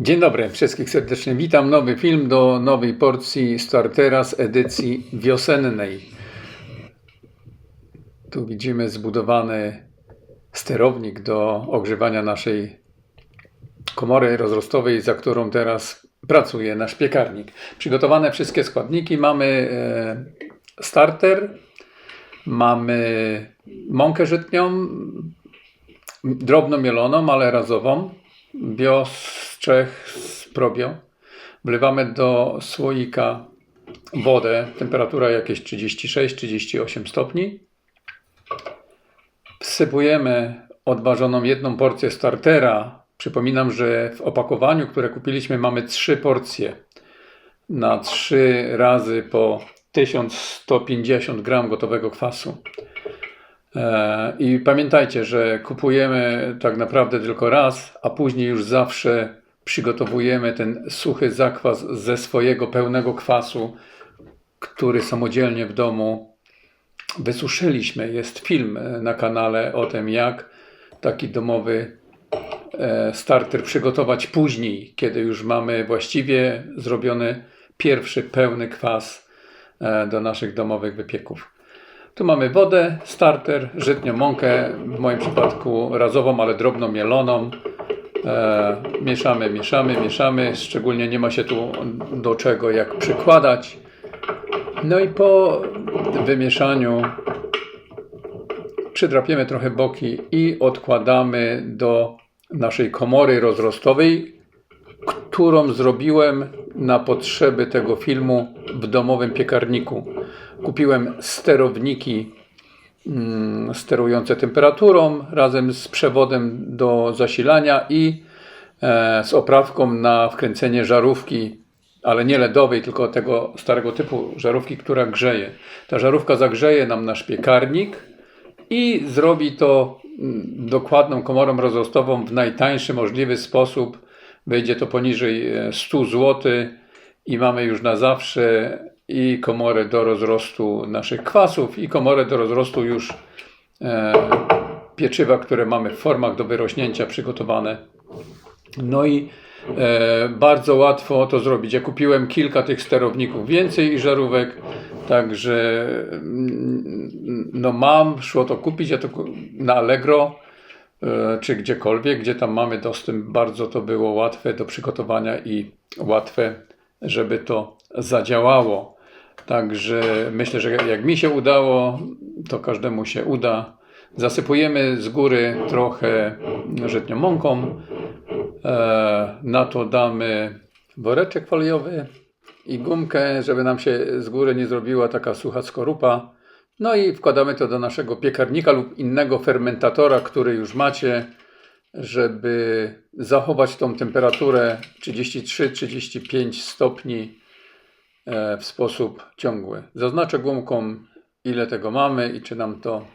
Dzień dobry, wszystkich serdecznie witam. Nowy film do nowej porcji startera z edycji wiosennej. Tu widzimy zbudowany sterownik do ogrzewania naszej komory rozrostowej, za którą teraz pracuje nasz piekarnik. Przygotowane wszystkie składniki. Mamy e, starter, mamy mąkę żytnią, drobno mieloną, ale razową, bio z Czech z probio. Wlewamy do słoika wodę, temperatura jakieś 36-38 stopni. Wsypujemy odważoną jedną porcję startera. Przypominam, że w opakowaniu, które kupiliśmy, mamy trzy porcje na trzy razy po 1150 gram gotowego kwasu. E, I pamiętajcie, że kupujemy tak naprawdę tylko raz, a później już zawsze przygotowujemy ten suchy zakwas ze swojego pełnego kwasu, który samodzielnie w domu wysuszyliśmy. Jest film e, na kanale o tym, jak taki domowy e, starter przygotować później, kiedy już mamy właściwie zrobiony pierwszy pełny kwas do naszych domowych wypieków. Tu mamy wodę, starter, żytnią mąkę, w moim przypadku razową, ale drobno mieloną. E, mieszamy, mieszamy, mieszamy. Szczególnie nie ma się tu do czego jak przykładać. No i po wymieszaniu przydrapiemy trochę boki i odkładamy do naszej komory rozrostowej, którą zrobiłem na potrzeby tego filmu w domowym piekarniku. Kupiłem sterowniki mm, sterujące temperaturą razem z przewodem do zasilania i e, z oprawką na wkręcenie żarówki, ale nie LEDowej, tylko tego starego typu żarówki, która grzeje. Ta żarówka zagrzeje nam nasz piekarnik i zrobi to mm, dokładną komorą rozrostową w najtańszy możliwy sposób. Wyjdzie to poniżej e, 100 zł i mamy już na zawsze i komorę do rozrostu naszych kwasów i komorę do rozrostu już e, pieczywa, które mamy w formach do wyrośnięcia przygotowane. No i e, bardzo łatwo to zrobić. Ja kupiłem kilka tych sterowników więcej i żarówek, także mm, no mam, szło to kupić, ja to na Allegro e, czy gdziekolwiek, gdzie tam mamy dostęp, bardzo to było łatwe do przygotowania i łatwe, żeby to zadziałało. Także myślę, że jak mi się udało, to każdemu się uda. Zasypujemy z góry trochę żytnią mąką. E, Na to damy woreczek foliowy i gumkę, żeby nam się z góry nie zrobiła taka sucha skorupa. No i wkładamy to do naszego piekarnika lub innego fermentatora, który już macie, żeby zachować tą temperaturę 33-35 stopni w sposób ciągły. Zaznaczę gumką, ile tego mamy i czy nam to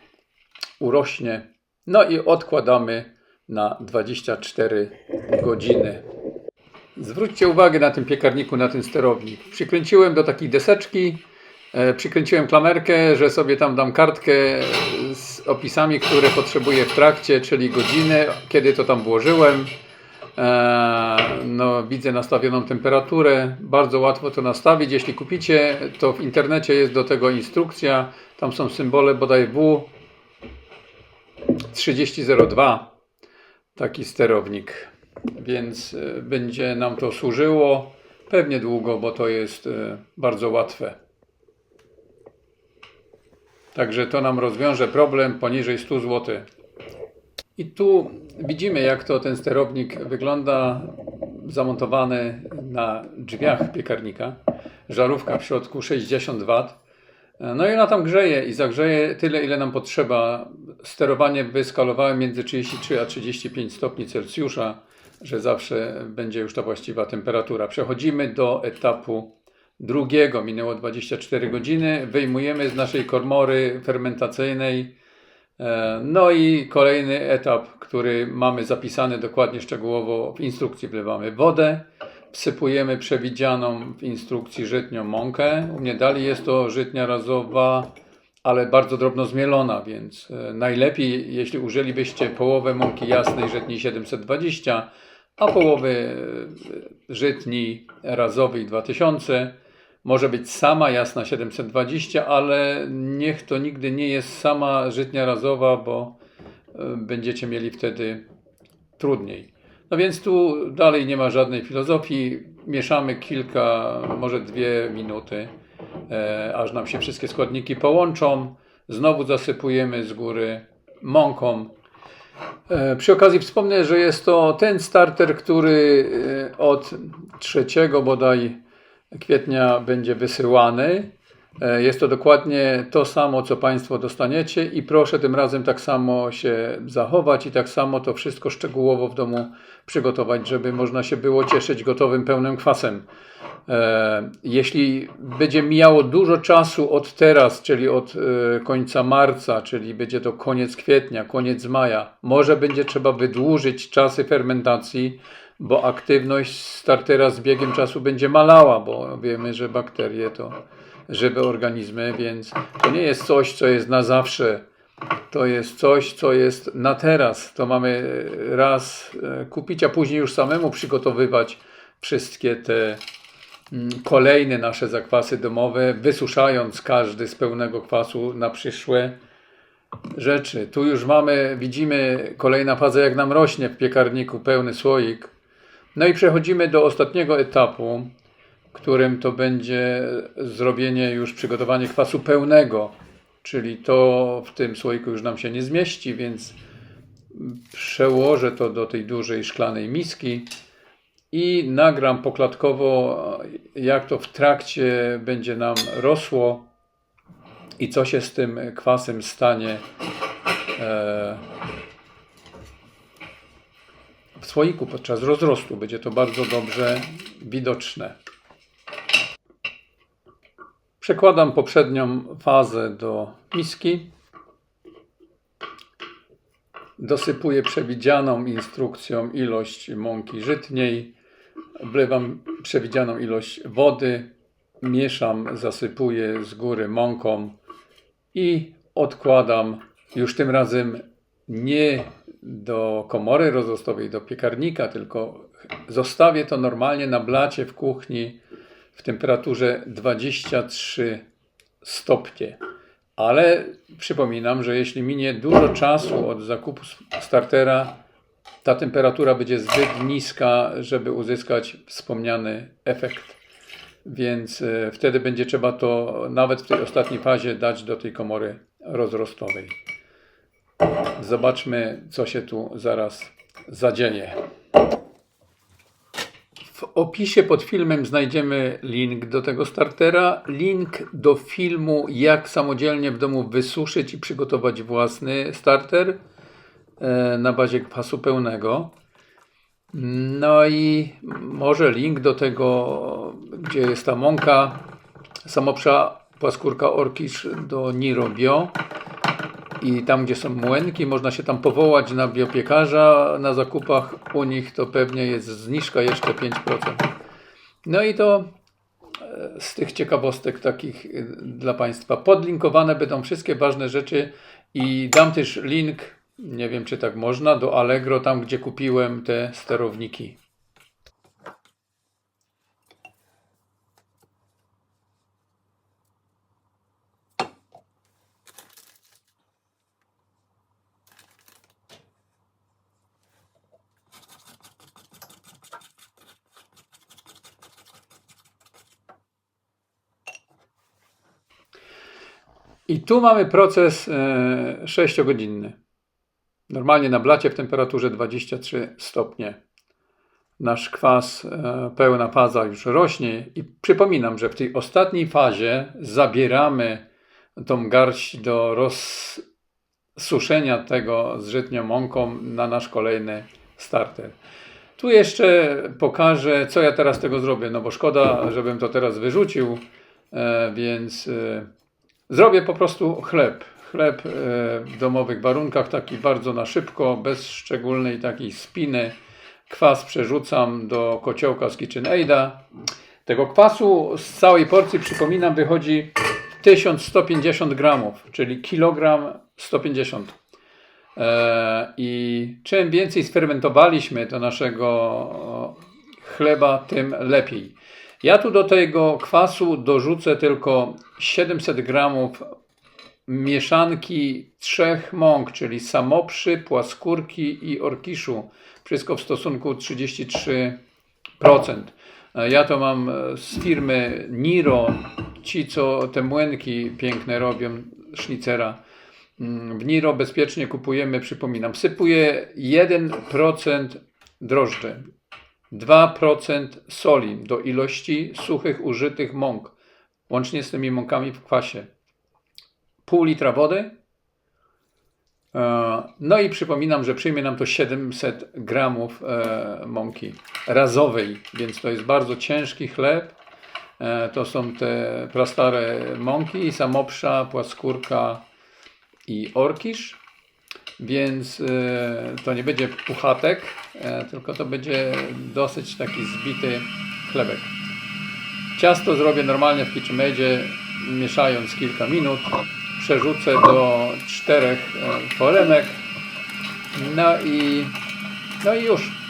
urośnie. No i odkładamy na 24 godziny. Zwróćcie uwagę na tym piekarniku, na ten sterownik. Przykręciłem do takiej deseczki, e, przykręciłem klamerkę, że sobie tam dam kartkę z opisami, które potrzebuję w trakcie, czyli godziny, kiedy to tam włożyłem. E, No, widzę nastawioną temperaturę. Bardzo łatwo to nastawić. Jeśli kupicie, to w internecie jest do tego instrukcja. Tam są symbole bodaj W 3002. Taki sterownik. Więc e, będzie nam to służyło pewnie długo, bo to jest e, bardzo łatwe. Także to nam rozwiąże problem poniżej 100 zł. I tu widzimy, jak to ten sterownik wygląda zamontowany na drzwiach piekarnika. Żarówka w środku 60 W. No i ona tam grzeje i zagrzeje tyle, ile nam potrzeba. Sterowanie wyskalowałem między 33 a 35 stopni Celsjusza, że zawsze będzie już ta właściwa temperatura. Przechodzimy do etapu drugiego. Minęło 24 godziny. Wyjmujemy z naszej komory fermentacyjnej No i kolejny etap, który mamy zapisany dokładnie szczegółowo w instrukcji, wlewamy wodę, wsypujemy przewidzianą w instrukcji żytnią mąkę. U mnie dalej jest to żytnia razowa, ale bardzo drobno zmielona, więc e, najlepiej, jeśli użylibyście połowę mąki jasnej żytniej 720, a połowy e, żytni razowej 2000. Może być sama jasna 720, ale niech to nigdy nie jest sama żytnia razowa, bo e, będziecie mieli wtedy trudniej. No więc tu dalej nie ma żadnej filozofii. Mieszamy kilka, może dwie minuty, e, aż nam się wszystkie składniki połączą. Znowu zasypujemy z góry mąką. E, Przy okazji wspomnę, że jest to ten starter, który e, od 3 bodaj kwietnia będzie wysyłany. E, Jest to dokładnie to samo, co Państwo dostaniecie i proszę tym razem tak samo się zachować i tak samo to wszystko szczegółowo w domu przygotować, żeby można się było cieszyć gotowym pełnym kwasem. E, Jeśli będzie mijało dużo czasu od teraz, czyli od e, końca marca, czyli będzie to koniec kwietnia, koniec maja, może będzie trzeba wydłużyć czasy fermentacji, bo aktywność startera z biegiem czasu będzie malała, bo wiemy, że bakterie to żywe organizmy, więc to nie jest coś, co jest na zawsze. To jest coś, co jest na teraz. To mamy raz e, kupić, a później już samemu przygotowywać wszystkie te mm, kolejne nasze zakwasy domowe, wysuszając każdy z pełnego kwasu na przyszłe rzeczy. Tu już mamy, widzimy kolejna faza, jak nam rośnie w piekarniku pełny słoik. No i przechodzimy do ostatniego etapu, którym to będzie zrobienie już przygotowanie kwasu pełnego, czyli to w tym słoiku już nam się nie zmieści, więc przełożę to do tej dużej szklanej miski i nagram poklatkowo, jak to w trakcie będzie nam rosło i co się z tym kwasem stanie e, słoiku podczas rozrostu. Będzie to bardzo dobrze widoczne. Przekładam poprzednią fazę do miski. Dosypuję przewidzianą instrukcją ilość mąki żytniej. Wlewam przewidzianą ilość wody. Mieszam, zasypuję z góry mąką i odkładam już tym razem nie do komory rozrostowej, do piekarnika, tylko zostawię to normalnie na blacie w kuchni w temperaturze 23 stopnie. Ale przypominam, że jeśli minie dużo czasu od zakupu startera, ta temperatura będzie zbyt niska, żeby uzyskać wspomniany efekt. Więc e, wtedy będzie trzeba to nawet w tej ostatniej fazie dać do tej komory rozrostowej. Zobaczmy, co się tu zaraz zadzieje. W opisie pod filmem znajdziemy link do tego startera, link do filmu, jak samodzielnie w domu wysuszyć i przygotować własny starter e, na bazie kwasu pełnego. No i może link do tego, gdzie jest ta mąka, samopsza płaskórka Orkish do Niro Bio i tam, gdzie są młynki, można się tam powołać na biopiekarza na zakupach. U nich to pewnie jest zniżka jeszcze 5%. No i to e, z tych ciekawostek takich e, dla Państwa. Podlinkowane będą wszystkie ważne rzeczy i dam też link, nie wiem czy tak można, do Allegro, tam gdzie kupiłem te sterowniki. I tu mamy proces e, 6-godzinny. Normalnie na blacie w temperaturze 23 stopnie. Nasz kwas, e, pełna faza już rośnie. I przypominam, że w tej ostatniej fazie zabieramy tą garść do rozsuszenia tego z żytnią mąką na nasz kolejny starter. Tu jeszcze pokażę, co ja teraz tego zrobię, no bo szkoda, żebym to teraz wyrzucił, e, więc e, zrobię po prostu chleb. Chleb e, w domowych warunkach, taki bardzo na szybko, bez szczególnej takiej spiny. Kwas przerzucam do kociołka z KitchenAida. Tego kwasu z całej porcji, przypominam, wychodzi 1150 gramów, czyli kilogram 150. E, I czym więcej sfermentowaliśmy do naszego chleba, tym lepiej. Ja tu do tego kwasu dorzucę tylko 700 gramów mieszanki trzech mąk, czyli samoprzy, płaskórki i orkiszu. Wszystko w stosunku 33%. E, Ja to mam e, z firmy Niro, ci co te młynki piękne robią, sznicera. Mm, W Niro bezpiecznie kupujemy, przypominam, sypuję 1% drożdży, 2% soli do ilości suchych użytych mąk, łącznie z tymi mąkami w kwasie. Pół litra wody. E, No i przypominam, że przyjmie nam to 700 gramów e, mąki razowej, więc to jest bardzo ciężki chleb. E, To są te prastare mąki, samopsza, płaskórka i orkisz. Więc e, to nie będzie puchatek, e, tylko to będzie dosyć taki zbity chlebek. Ciasto zrobię normalnie w KitchenAidzie, mieszając kilka minut. Przerzucę do czterech e, foremek. No i, no i już.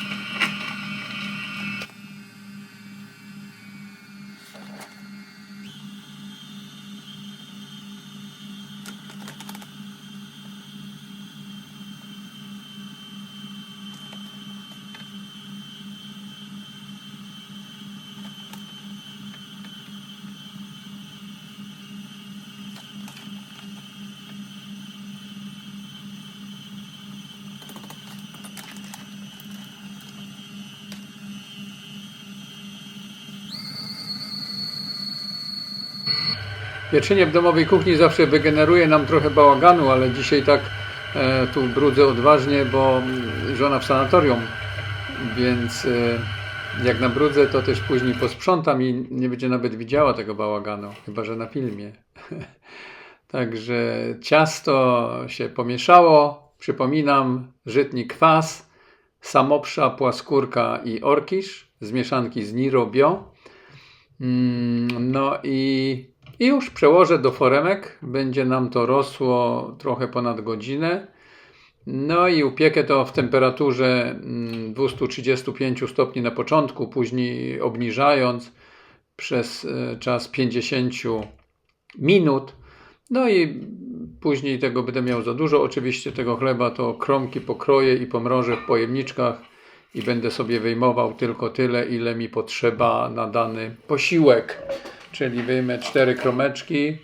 Pieczenie w domowej kuchni zawsze wygeneruje nam trochę bałaganu, ale dzisiaj tak e, tu brudzę odważnie, bo żona w sanatorium, więc e, jak nabrudzę, to też później posprzątam i nie będzie nawet widziała tego bałaganu, chyba że na filmie. Także ciasto się pomieszało, przypominam, żytni kwas, samopsza, płaskórka i orkisz z mieszanki z Niro Bio. Mm, No i, i już przełożę do foremek. Będzie nam to rosło trochę ponad godzinę. No i upiekę to w temperaturze mm, 235 stopni na początku, później obniżając przez e, czas 50 minut. No i później tego będę miał za dużo. Oczywiście tego chleba to kromki pokroję i pomrożę w pojemniczkach i będę sobie wyjmował tylko tyle, ile mi potrzeba na dany posiłek. Czyli wyjmę cztery kromeczki.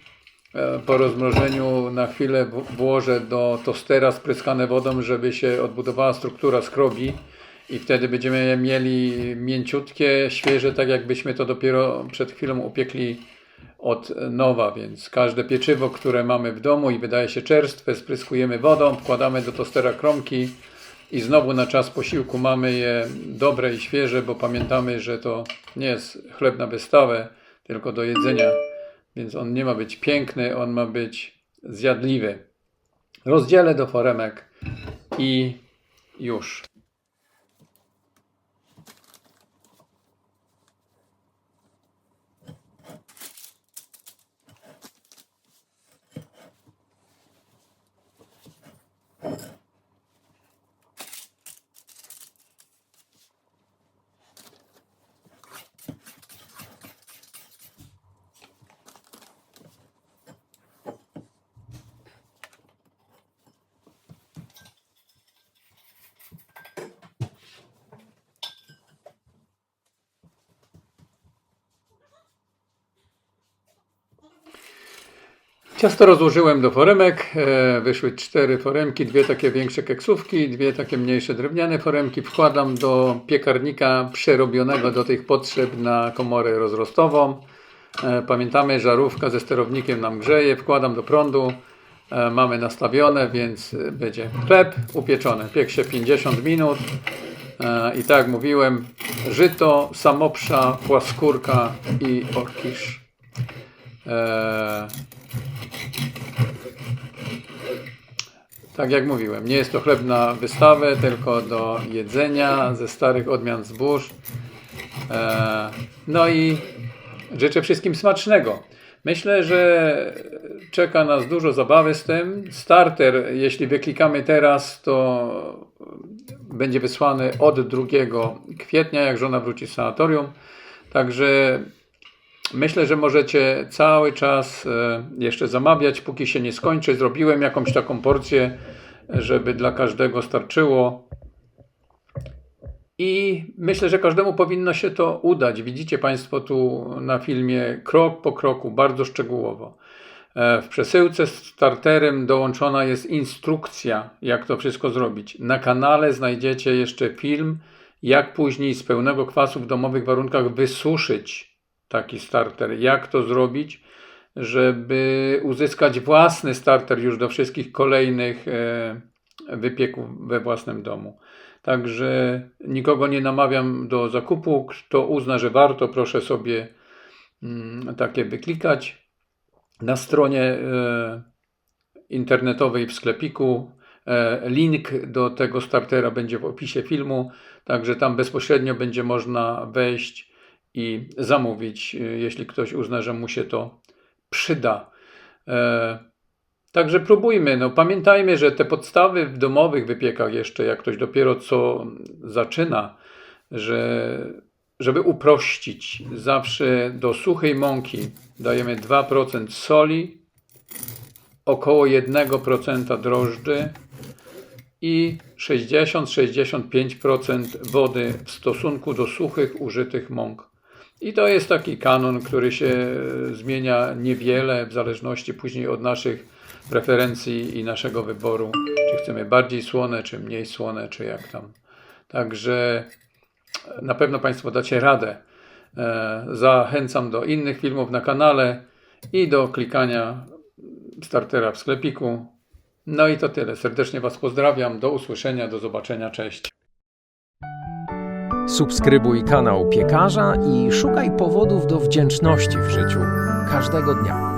e, Po rozmrożeniu na chwilę włożę do tostera spryskane wodą, żeby się odbudowała struktura skrobi i wtedy będziemy mieli mięciutkie, świeże, tak jakbyśmy to dopiero przed chwilą upiekli od nowa, więc każde pieczywo, które mamy w domu i wydaje się czerstwe, spryskujemy wodą, wkładamy do tostera kromki i znowu na czas posiłku mamy je dobre i świeże, bo pamiętamy, że to nie jest chleb na wystawę, tylko do jedzenia, więc on nie ma być piękny, on ma być zjadliwy. Rozdzielę do foremek i już. Ciasto rozłożyłem do foremek. e, Wyszły cztery foremki, dwie takie większe keksówki, dwie takie mniejsze drewniane foremki. Wkładam do piekarnika przerobionego do tych potrzeb na komorę rozrostową. E, Pamiętamy, żarówka ze sterownikiem nam grzeje. Wkładam do prądu. E, Mamy nastawione, więc będzie chleb upieczony. Piek się 50 minut. I tak jak mówiłem, żyto, samopsza, płaskórka i orkisz. Tak jak mówiłem, nie jest to chleb na wystawę, tylko do jedzenia ze starych odmian zbóż. E, No i życzę wszystkim smacznego. Myślę, że czeka nas dużo zabawy z tym. Starter, jeśli wyklikamy teraz, to będzie wysłany od 2 kwietnia, jak żona wróci z sanatorium. Także myślę, że możecie cały czas e, jeszcze zamawiać, póki się nie skończy. Zrobiłem jakąś taką porcję, żeby dla każdego starczyło. I myślę, że każdemu powinno się to udać. Widzicie Państwo tu na filmie krok po kroku, bardzo szczegółowo. E, W przesyłce z starterem dołączona jest instrukcja, jak to wszystko zrobić. Na kanale znajdziecie jeszcze film, jak później z pełnego kwasu w domowych warunkach wysuszyć taki starter. Jak to zrobić, żeby uzyskać własny starter już do wszystkich kolejnych e, wypieków we własnym domu. Także nikogo nie namawiam do zakupu. Kto uzna, że warto, proszę sobie mm, takie wyklikać. Na stronie e, internetowej w sklepiku e, link do tego startera będzie w opisie filmu, także tam bezpośrednio będzie można wejść i zamówić, e, jeśli ktoś uzna, że mu się to przyda. E, Także próbujmy. No, pamiętajmy, że te podstawy w domowych wypiekach jeszcze, jak ktoś dopiero co zaczyna, że żeby uprościć, zawsze do suchej mąki dajemy 2% soli, około 1% drożdży i 60-65% wody w stosunku do suchych, użytych mąk. I to jest taki kanon, który się zmienia niewiele w zależności później od naszych preferencji i naszego wyboru, czy chcemy bardziej słone, czy mniej słone, czy jak tam. Także na pewno Państwo dacie radę. E, Zachęcam do innych filmów na kanale i do klikania startera w sklepiku. No i to tyle. Serdecznie Was pozdrawiam. Do usłyszenia, do zobaczenia. Cześć. Subskrybuj kanał piekarza i szukaj powodów do wdzięczności w życiu każdego dnia.